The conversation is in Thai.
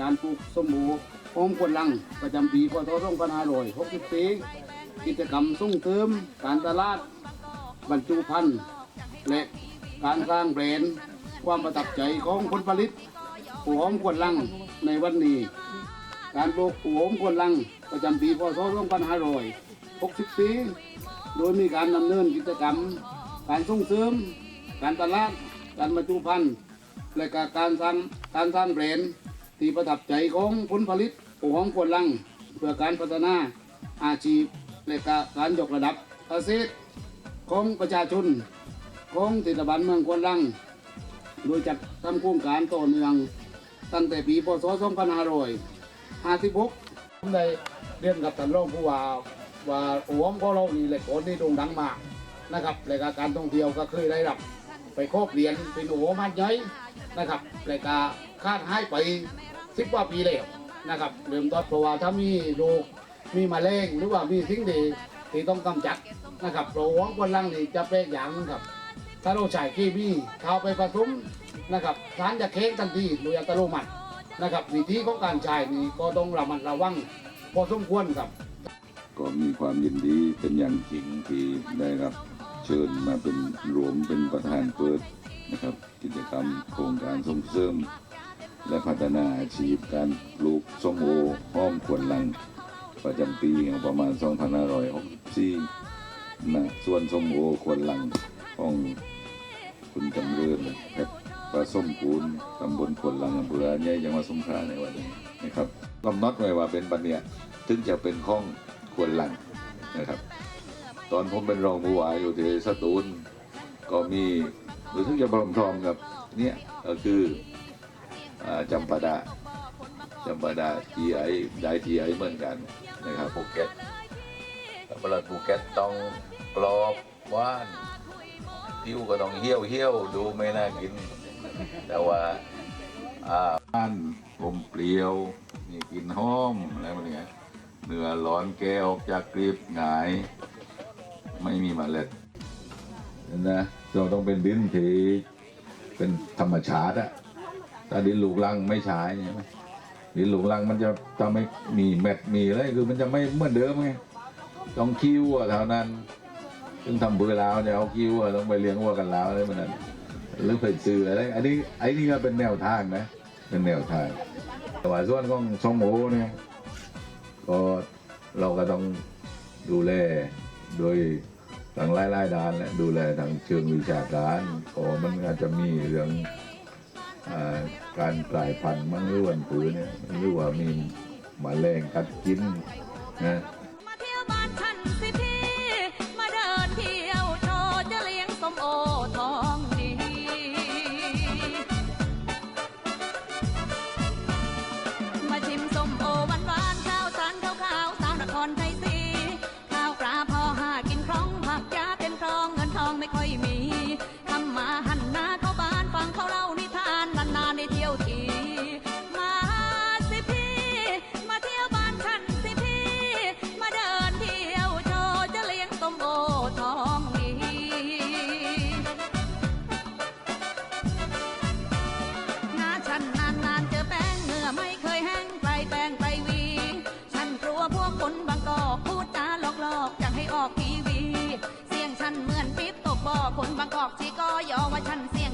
การปลูกส้มโอโอมควนลังประจำปีพศ2564กิจกรรมส่งเสริมการตลาด บรรจุภัณฑ์และการสร้างแบรนด์ความประทับใจของผลผลิตปูหอมควนลังในวันนี้ การปลูกปูหอมควนลังประจำปีพศ2564โดยมีการดำเนินกิจกรรม การส่งเสริม การตลาด การบรรจุภัณฑ์และก็การสร้างการสร้างแบรนด์ ที่ประทับใจของผลผลิตปูหอมควนลัง เพื่อการพัฒนาอาชีพและก็การยกระดับเกษตรของประชาชนของเทศบาลเมืองควนลัง โดยจัดทำโครงการต่อเนื่องตั้งแต่ปีพศ 2556ผมได้เรียนกับท่านรองผู้ว่าว่าโอ้มของเรานี่แหละคนที่โด่งดังมากนะครับและก็การท่องเที่ยวก็เคยได้รับ ไปครอบเรียนเป็นโอ้มาใหญ่นะครับและก็คาดหายไป สิบกว่าปีแล้วนะครับเริ่มต้นเพราะว่าถ้ามีโรคมีมะเร็งหรือว่ามีสิ่งที่ที่ต้องกำจัดนะครับเพราะว่าคนลังนี่จะเป็นอย่างครับถ้าเราใช้เคมีเข้าไปผสมนะครับสารจะเค้กทันทีโดยอัตโนมัตินะครับวิธีของการใช้นี่ก็ต้องระมัดระวังพอสมควรครับ ก็มีความยินดีเป็นอย่างจริงที่ได้รับเชิญมาเป็นรวมเป็นประธานเปิดนะครับ กิจกรรมโครงการส่งเสริม และพัฒนาอาชีพการปลูกส้มโอห้อมควรลัง ประจำปีของประมาณ 2564นะส่วนส้มโอควรลังของคุณจำเริญเพชรปลาส้มปูนตำบลควรลังอำเภอใหญ่จังหวัดสงขลาในวันนี้นะครับกำหนดไว้ว่าเป็นบันเนี่ยถึงจะเป็นข้องควรลังนะครับ ตอนผมเป็นรองผู้ว่าอยู่ที่สตูลก็มีหรือถึงจะพร้อมทองกับเนี่ยก็คือ จำปาดาจำปาดาทีไอได้ทีไอเหมือนกันนะครับภูเก็ตปลาภูเก็ตต้องกรอบว่านผิวก็ต้องเหี่ยวเหี่ยวดูไม่น่ากิน แต่ว่าอ่าบ้านผมเปรี้ยวมีกลิ่นหอมอะไรพวกนี้เนื้อร้อนแกออกจากกรีบหงาย ไม่มีเมล็ดนะเราต้องเป็นดินที่เป็นธรรมชาติอะ ถ้าดินหลูกลังไม่ใช้ใช่ไหมดินหลูกลังมันจะทำให้มีเม็ดมีอะไรคือมันจะไม่เหมือนเดิมไงต้องคิวอะเท่านั้นซึ่งทำเบื่อแล้วเนี่ยเอาคิวอะต้องไปเลี้ยงวัวกันแล้วอะไรมันนั้นหรือไปซื้ออะไรอันนี้ไอ้นี่ก็เป็นแนวทางนะ เป็นแนวทางแต่ว่าส่วนของสมโอเนี่ยก็เราก็ต้องดูแลโดยทางไล่ไล่ด้านและดูแลทางเชิงวิชาการเพราะว่ามันอาจจะมีเรื่อง การกลายพันธุ์มั่งหรือวันปือเนี่ยหรือว่ามีมาแรงกัดกินนะ บ่คนบางกอกที่ก็ยอว่าฉันเสียง